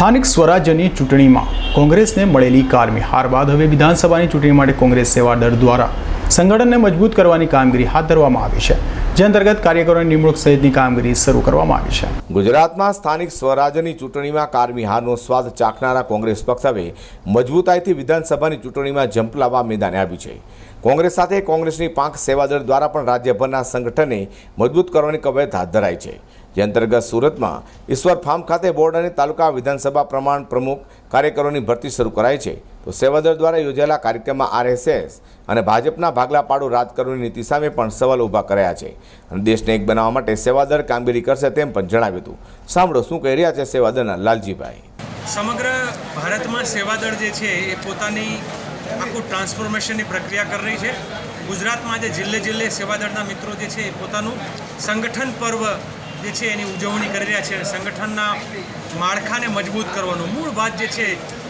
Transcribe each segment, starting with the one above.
સ્થાનિક સ્વરાજ્યની ચૂંટણીમાં કોંગ્રેસને મળેલી કારમી હાર બાદ હવે વિધાનસભાની ચૂંટણી માટે કોંગ્રેસ સેવા દળ દ્વારા સંગઠનને મજબૂત કરવાની કામગીરી હાથ ધરવામાં આવી છે, જે અંતર્ગત કાર્યકરોની નિમણૂક સહિતની કામગીરી શરૂ કરવામાં આવી છે. ગુજરાતમાં સ્થાનિક સ્વરાજ્યની ચૂંટણીમાં કારમી હારનો સ્વાદ ચાખનારા કોંગ્રેસ પક્ષ હવે મજબૂતાઈથી વિધાનસભાની ચૂંટણીમાં ઝંપલાવા મેદાને આવ્યું છે. કોંગ્રેસ સાથે કોંગ્રેસની પાંખ સેવાદળ દ્વારા પણ રાજ્યભરના સંગઠને મજબૂત કરવાની કવાયત હાથ ધરાઈ છે. જે અંતર્ગત સુરતમાં ઈશ્વર ફાર્મ ખાતે બોર્ડ અને તાલુકા વિધાનસભા પ્રમાણ પ્રમુખ કાર્યકરોની ભરતી શરૂ કરાઈ છે. તો સેવાદળ દ્વારા યોજાયેલા કાર્યક્રમમાં આરએસએસ અને ભાજપના ભાગલા પાડો રાજકારણની નીતિ સામે પણ સવાલ ઊભા કર્યા છે. અને દેશને એક બનાવવા માટે સેવાદળ કામગીરી કરશે તેમ પણ જણાવ્યું હતું. સાંભળો શું કહી રહ્યા છે સેવાદળના લાલજીભાઈ. સમગ્ર ભારતમાં સેવાદળ જે છે એ પોતાની આખું ટ્રાન્સફોર્મેશનની પ્રક્રિયા કરી રહી છે. ગુજરાતમાં આજે જિલ્લે જિલ્લે સેવાદળના મિત્રો જે છે એ પોતાનું સંગઠન પર્વ જે છે એની ઉજવણી કરી રહ્યા છે અને સંગઠનના માળખાને મજબૂત કરવાનું મૂળ વાત જે છે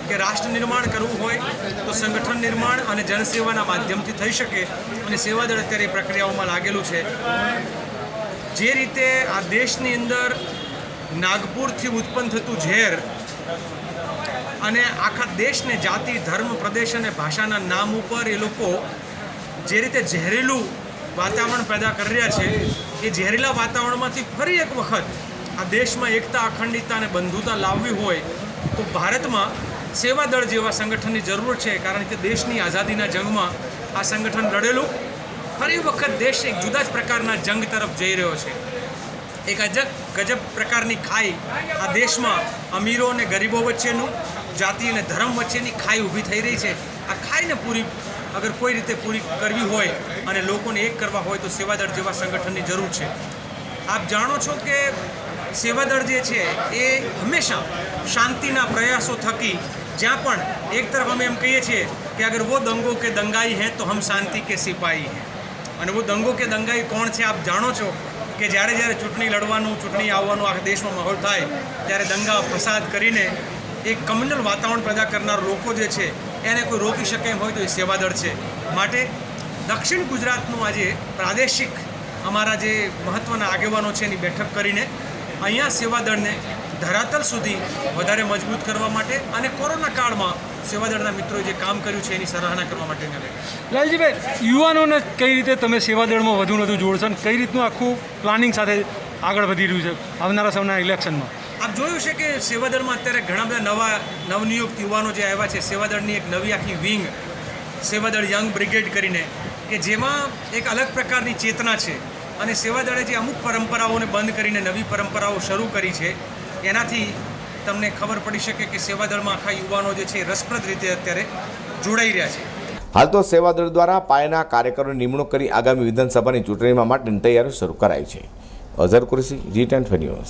કે રાષ્ટ્ર નિર્માણ કરવું હોય તો સંગઠન નિર્માણ અને જનસેવાના માધ્યમથી થઈ શકે અને સેવાદળ અત્યારે એ પ્રક્રિયાઓમાં લાગેલું છે. જે રીતે આ દેશની અંદર નાગપુરથી ઉત્પન્ન થતું ઝેર અને આખા દેશને જાતિ, ધર્મ, પ્રદેશ અને ભાષાના નામ ઉપર એ લોકો જે રીતે ઝેરેલું વાતાવરણ પેદા કરી રહ્યા છે એ ઝેરીલા વાતાવરણમાંથી ફરી એક વખત આ દેશમાં એકતા, અખંડિતતા અને બંધુતા લાવવી હોય તો ભારતમાં સેવાદળ જેવા સંગઠનની જરૂર છે, કારણ કે દેશની આઝાદીના જંગમાં આ સંગઠન લડેલું. ફરી વખત દેશ એક જુદા જ પ્રકારના જંગ તરફ જઈ રહ્યો છે. એક અજબ ગજબ પ્રકારની ખાઈ આ દેશમાં અમીરો અને ગરીબો વચ્ચેનું, જાતિ અને ધર્મ વચ્ચેની ખાઈ ઊભી થઈ રહી છે. આ ખાઈને પૂરી અગર કોઈ રીતે પૂરી કરવી હોય અને લોકોને એક કરવા હોય તો સેવાદળ જેવા સંગઠનની જરૂર છે. આપ જાણો છો કે સેવાદળ જે છે, એ હંમેશા શાંતિના પ્રયાસો થકી જ્યાં પણ એક તરફ અમે એમ કહીએ છીએ કે અગર વો દંગો કે દંગાઈ હે તો હમ શાંતિ કે સિપાહી હે. અને વો દંગો કે દંગાઈ કોણ છે આપ જાણો છો કે જ્યારે જ્યારે ચૂંટણી લડવાનું, ચૂંટણી આવવાનું આખા દેશમાં માહોલ થાય, ત્યારે દંગા ફસાદ કરીને એક કમ્યુનલ વાતાવરણ પેદા કરનાર લોકો જે છે એને કોઈ રોકી શકે એમ હોય તો એ સેવાદળ છે. માટે દક્ષિણ ગુજરાતનું આજે પ્રાદેશિક અમારા જે મહત્ત્વના આગેવાનો છે એની બેઠક કરીને અહીંયા સેવાદળને ધરાતલ સુધી વધારે મજબૂત કરવા માટે અને કોરોના કાળમાં સેવાદળના મિત્રોએ જે કામ કર્યું છે એની સરાહના કરવા માટે લાલજીભાઈ યુવાનોને કઈ રીતે તમે સેવાદળમાં વધુ વધુ જોડશો કઈ રીતનું આખું પ્લાનિંગ સાથે આગળ વધી રહ્યું છે આવનારા સમયના ઇલેક્શનમાં આપ જોયું છે કે સેવાદળમાં અત્યારે ઘણા બધા નવા નવનિયુક્ત યુવાનો જે આવ્યા છે, સેવાદળની એક નવી આખી વિંગ, સેવાદળ યંગ બ્રિગેડ કરીને, કે જેમાં એક અલગ પ્રકારની ચેતના છે. અને સેવાદળે જે અમુક પરંપરાઓને બંધ કરીને નવી પરંપરાઓ શરૂ કરી છે, એનાથી તમને ખબર પડી શકે કે સેવાદળમાં આખા યુવાનો જે છે રસપ્રદ રીતે અત્યારે જોડાઈ રહ્યા છે. હાલ તો સેવાદળ દ્વારા પાયાના કાર્યકરોની નિમણૂક કરી આગામી વિધાનસભાની ચૂંટણીમાં માટેની તૈયારીઓ શરૂ કરાઈ છે. Azhar Qureshi, G ten news.